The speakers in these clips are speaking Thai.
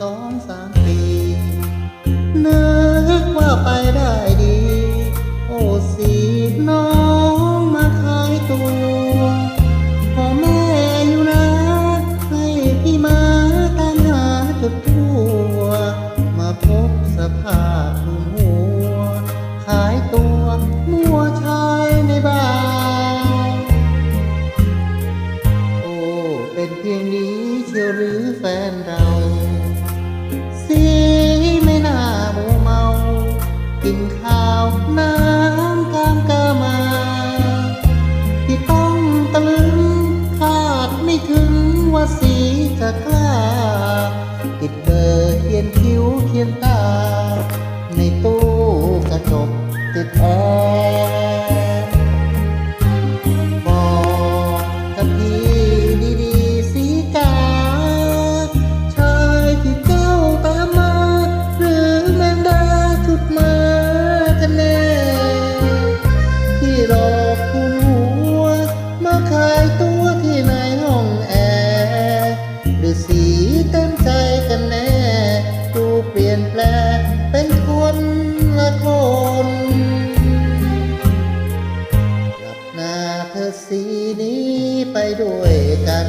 สองสามปีนึกว่าไปได้ดี โอ้สีน้องมาขายตัวพ่อแม่อยู่นะให้พี่มาตามหาจุดทั่ว มาพบสภาพหัว ขายตัว กินข้าวน้ำกามกามา ที่ต้องตะลึงคาดไม่ถึงว่าสีจะกล้า ด้วยกัน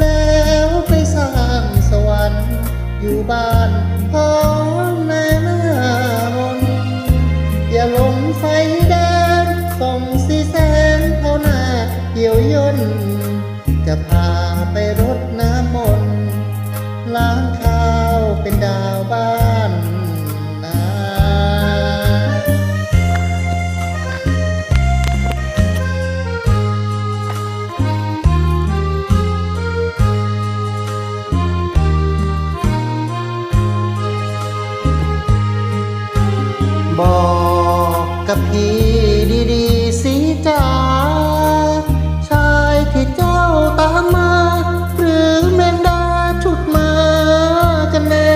แล้วไปสร้างสวรรค์อยู่บ้านพ้อมแม่หน้ามนอย่าหลงไฟแดงส่องสีแสงเท่าหน้าเหี่ยวย่นจะพา บอกกับพี่ดีๆสิจ้าชายที่เจ้าตามมา หรือแมงดาชุดมากันแน่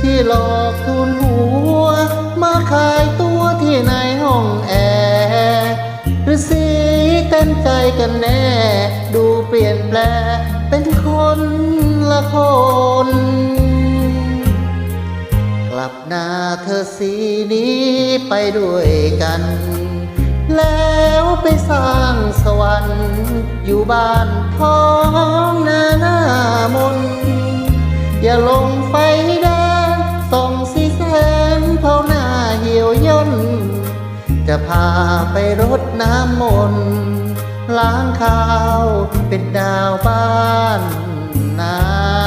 ที่หลอกทุนหัว มาขายตัวที่ในห้องแอร์หรือสีเต็มใจกันแน่ ดูเปลี่ยนแปลเป็นคนละคน หน้าเธอสีนี้ไปด้วยกัน แล้วไปสร้างสวรรค์อยู่บ้านท้องนาหนามน อย่าลงไฟแดงส่องสีแสงเท่าหน้าเหี่ยวย่น จะพาไปรดน้ำมนต์ล้างข้าวเป็นดาวบ้านนา